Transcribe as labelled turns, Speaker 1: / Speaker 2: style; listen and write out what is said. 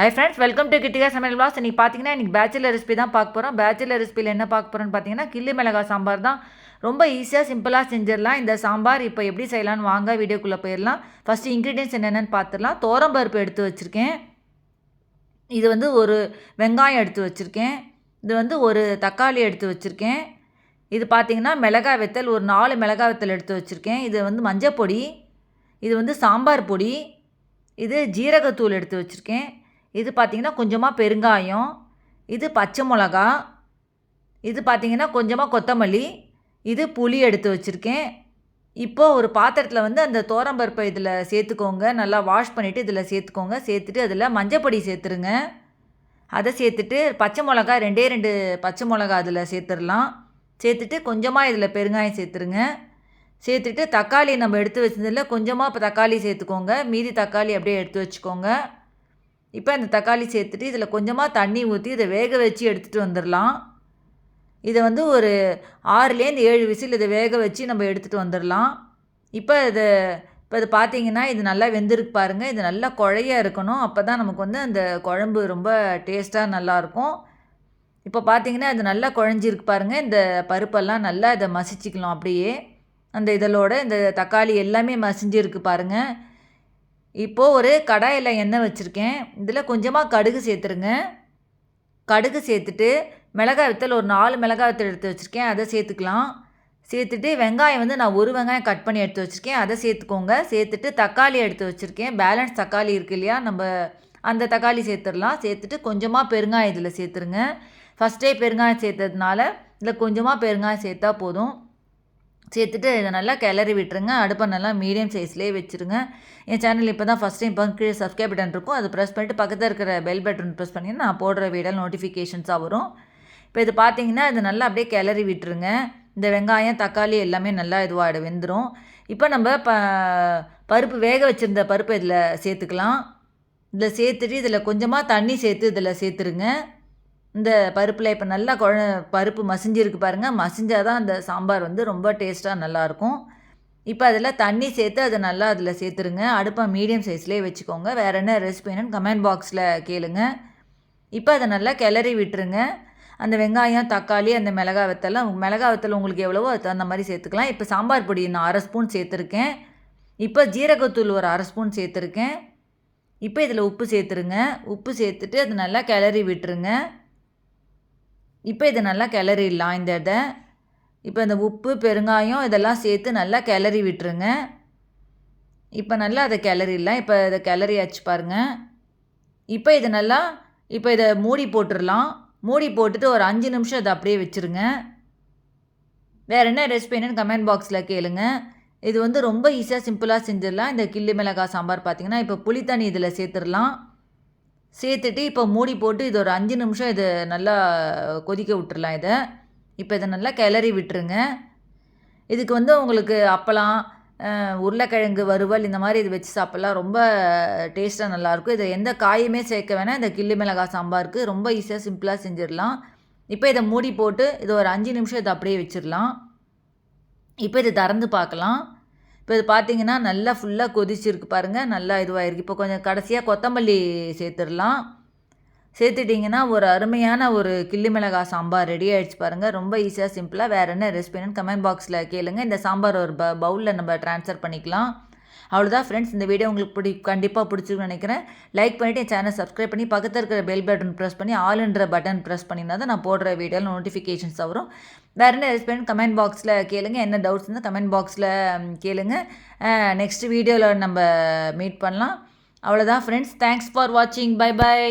Speaker 1: Hi friends welcome to Kittika சமையல் வாஸ் இன்றைக்கி பார்த்தீங்கன்னா இன்றைக்கி பேச்சுலர் ரெசிபி தான் பார்க்க போகிறோம் பேச்சுலர் ரெசிபியில் என்ன பார்க்க போகிறோன்னு பார்த்தீங்கன்னா கிள்ளி மிளகா சாம்பார் தான். ரொம்ப ஈஸியாக சிம்பிளாக செஞ்சிடலாம். இந்த சாம்பார் இப்போ எப்படி செய்யலாம்னு வாங்க வீடியோக்குள்ளே போயிடலாம். ஃபஸ்ட்டு இன்க்ரீடியன்ஸ் என்னென்னு பார்த்துடலாம் தோரம்பருப்பு எடுத்து வச்சுருக்கேன். இது வந்து ஒரு வெங்காயம் எடுத்து வச்சுருக்கேன். இது வந்து ஒரு தக்காளி எடுத்து வச்சுருக்கேன். இது பார்த்திங்கன்னா மிளகாய் வெத்தல் ஒரு நாலு மிளகாய் வெத்தல் எடுத்து வச்சுருக்கேன். இது வந்து மஞ்சள் பொடி இது வந்து சாம்பார் பொடி. இது ஜீரகத்தூள் எடுத்து வச்சுருக்கேன். இது பார்த்திங்கன்னா கொஞ்சமாக பெருங்காயம் இது பச்சை மிளகா இது பார்த்திங்கன்னா கொஞ்சமாக கொத்தமல்லி இது புளி எடுத்து வச்சுருக்கேன். இப்போது ஒரு பாத்திரத்தில் வந்து அந்த தோரம்பருப்பை இதில் சேர்த்துக்கோங்க. நல்லா வாஷ் பண்ணிவிட்டு இதில் சேர்த்துக்கோங்க. சேர்த்துட்டு அதில் மஞ்சப்பொடி சேர்த்துருங்க. அதை சேர்த்துட்டு பச்சை மிளகா ரெண்டே ரெண்டு பச்சை மிளகா அதில் சேர்த்துடலாம். சேர்த்துட்டு கொஞ்சமாக இதில் பெருங்காயம் சேர்த்துருங்க. சேர்த்துட்டு தக்காளி நம்ம எடுத்து வச்சதில் கொஞ்சமாக இப்போ தக்காளி சேர்த்துக்கோங்க. மீதி தக்காளி அப்படியே எடுத்து வச்சுக்கோங்க. இப்போ இந்த தக்காளி சேர்த்துட்டு இதில் கொஞ்சமாக தண்ணி ஊற்றி இதை வேக வச்சு எடுத்துகிட்டு வந்துடலாம் இதை வந்து ஒரு ஆறுலேருந்து ஏழு விசில் இதை வேக வச்சு நம்ம எடுத்துகிட்டு வந்துடலாம் இப்போ இதை இப்போ இது பார்த்தீங்கன்னா இது நல்லா வெந்திருக்கு பாருங்கள் இது நல்லா குழைய இருக்கணும். அப்போ தான் நமக்கு வந்து அந்த குழம்பு ரொம்ப டேஸ்ட்டாக நல்லாயிருக்கும் இப்போ பார்த்தீங்கன்னா இது நல்லா குழஞ்சிருக்கு பாருங்கள் இந்த பருப்பெல்லாம் நல்லா இதை மசிச்சிக்கலாம் அப்படியே. அந்த இதழோட இந்த தக்காளி எல்லாமே மசிஞ்சிருக்கு பாருங்கள் இப்போது ஒரு கடாயில் எண்ணெய் வச்சுருக்கேன். இதில் கொஞ்சமாக கடுகு சேர்த்துருங்க. கடுகு சேர்த்துட்டு மிளகாய் வித்தல் ஒரு நாலு மிளகாய் வித்தல் எடுத்து வச்சுருக்கேன். அதை சேர்த்துக்கலாம். சேர்த்துட்டு வெங்காயம் வந்து நான் ஒரு வெங்காயம் கட் பண்ணி எடுத்து வச்சுருக்கேன். அதை சேர்த்துக்கோங்க. சேர்த்துட்டு தக்காளி எடுத்து வச்சுருக்கேன். பேலன்ஸ் தக்காளி இருக்கு இல்லையா? நம்ம அந்த தக்காளி சேர்த்துடலாம். சேர்த்துட்டு கொஞ்சமாக பெருங்காயம் இதில் சேர்த்துருங்க. ஃபஸ்ட்டே பெருங்காயம் சேர்த்ததுனால இதில் கொஞ்சமாக பெருங்காயம் சேர்த்தா போதும். சேர்த்துட்டு இதை நல்லா கிளறி விட்டுருங்க. அடுப்பை நல்லா மீடியம் சைஸ்லேயே வச்சுருங்க. என் சேனல் இப்போ தான் ஃபஸ்ட் டைம் பங்கு கீழே சப்ஸ்கிரைப் பட்டன் இருக்கும். அதை ப்ரெஸ் பண்ணிட்டு பக்கத்தில் இருக்கிற பெல் பட்டன் ப்ரெஸ் பண்ணிங்கன்னா நான் போடுற வீடியோ நோட்டிஃபிகேஷன்ஸாக வரும். இப்போ இது பார்த்தீங்கன்னா இது நல்லா அப்படியே கிளறி விட்டுருங்க. இந்த வெங்காயம் தக்காளி எல்லாமே நல்லா இதுவாகிடும் வெந்துடும் இப்போ நம்ம ப பருப்பு வேக வச்சுருந்த பருப்பு இதில் சேர்த்துக்கலாம். இதில் சேர்த்துட்டு இதில் கொஞ்சமாக தண்ணி சேர்த்து இதில் சேர்த்துருங்க. இந்த பருப்பில் இப்போ நல்லா குழ பருப்பு மசிஞ்சிருக்கு பாருங்கள் மசிஞ்சால் தான் அந்த சாம்பார் வந்து ரொம்ப டேஸ்ட்டாக நல்லாயிருக்கும் இப்போ அதில் தண்ணி சேர்த்து அதை நல்லா அதில் சேர்த்துருங்க. அடுப்பை மீடியம் சைஸ்லேயே வச்சுக்கோங்க. வேறு என்ன ரெசிபி கமெண்ட் பாக்ஸில் கேளுங்க. இப்போ அதை நல்லா கிளறி விட்டுருங்க. அந்த வெங்காயம் தக்காளி அந்த மிளகா வத்தலாம் மிளகா வத்தல் உங்களுக்கு எவ்வளவோ அது தகுந்த மாதிரி சேர்த்துக்கலாம். இப்போ சாம்பார் பொடி நான் அரை ஸ்பூன் சேர்த்துருக்கேன். இப்போ ஜீரகத்தூள் ஒரு அரை ஸ்பூன் சேர்த்துருக்கேன். இப்போ இதில் உப்பு சேர்த்துருங்க. உப்பு சேர்த்துட்டு அது நல்லா கிளறி விட்டுருங்க. இப்போ இதை நல்லா கிளறிடலாம். இந்த இதை இப்போ இந்த உப்பு பெருங்காயம் இதெல்லாம் சேர்த்து நல்லா கிளறி விட்டுருங்க. இப்போ நல்லா அதை கிளறிடலாம். இப்போ இதை கிளறியாச்சு பாருங்கள் இப்போ இது நல்லா இப்போ இதை மூடி போட்டுடலாம். மூடி போட்டுட்டு ஒரு அஞ்சு நிமிஷம் இதை அப்படியே வச்சுருங்க. வேறு என்ன ரெசிபி என்னன்னு கமெண்ட் பாக்ஸில் கேளுங்க. இது வந்து ரொம்ப ஈஸியாக சிம்பிளாக செஞ்சிடலாம். இந்த கிள்ளி மிளகாய் சாம்பார் பார்த்திங்கன்னா இப்போ புளித்தண்ணி இதில் சேர்த்துடலாம். சேர்த்துட்டு இப்போ மூடி போட்டு இது ஒரு அஞ்சு நிமிஷம் இது நல்லா கொதிக்க விட்டுறலாம் இதை. இப்போ இதை நல்லா கிளறி விட்டுருங்க. இதுக்கு வந்து உங்களுக்கு அப்பளம் உருளைக்கிழங்கு வறுவல் இந்த மாதிரி இது வச்சு சாப்பிட்லாம். ரொம்ப டேஸ்ட்டாக நல்லாயிருக்கும். இதை எந்த காயுமே சேர்க்க வேணாம். இந்த கிள்ளி மிளகாய் சாம்பாருக்கு ரொம்ப ஈஸியாக சிம்பிளாக செஞ்சிடலாம். இப்போ இதை மூடி போட்டு இது ஒரு அஞ்சு நிமிஷம் இதை அப்படியே வச்சிடலாம். இப்போ இதை திறந்து பார்க்கலாம். இப்போ இது பார்த்தீங்கன்னா நல்லா ஃபுல்லாக கொதிச்சிருக்கு பாருங்கள் நல்லா இதுவாகிருக்கு இப்போ கொஞ்சம் கடைசியாக கொத்தமல்லி சேர்த்துடலாம். சேர்த்துட்டிங்கன்னா ஒரு அருமையான ஒரு கிள்ளி மிளகாய் சாம்பார் ரெடி ஆகிடுச்சு பாருங்கள் ரொம்ப ஈஸியாக சிம்பிளாக வேறு என்ன ரெசிபின்னு கமெண்ட் பாக்ஸில் கேளுங்கள் இந்த சாம்பார் ஒரு ப பவுலில் நம்ம ட்ரான்ஸ்ஃபர் பண்ணிக்கலாம். அவ்வளோதான் ஃப்ரெண்ட்ஸ் இந்த வீடியோ உங்களுக்கு பிடி கண்டிப்பாக பிடிச்சிருக்குன்னு நினைக்கிறேன். லைக் பண்ணிவிட்டு என் சேனல் சப்ஸ்கிரைப் பண்ணி பக்கத்தில் இருக்கிற பெல் பட்டன் ப்ரெஸ் பண்ணி ஆல்ன்ற பட்டன் ப்ரெஸ் பண்ணினா தான் நான் போடுற வீடியோவில் நோட்டிஃபிகேஷன்ஸ் வரும். வேறு என்ன ரெஸ்பெண்ட் கமெண்ட் பாக்ஸில் கேளுங்க. என்ன டவுட்ஸ் இருந்தால் கமெண்ட் பாக்ஸில் கேளுங்க. நெக்ஸ்ட் வீடியோவில் நம்ம மீட் பண்ணலாம். அவ்வளோதான் ஃப்ரெண்ட்ஸ் தேங்க்ஸ் ஃபார் வாட்சிங் பை பாய்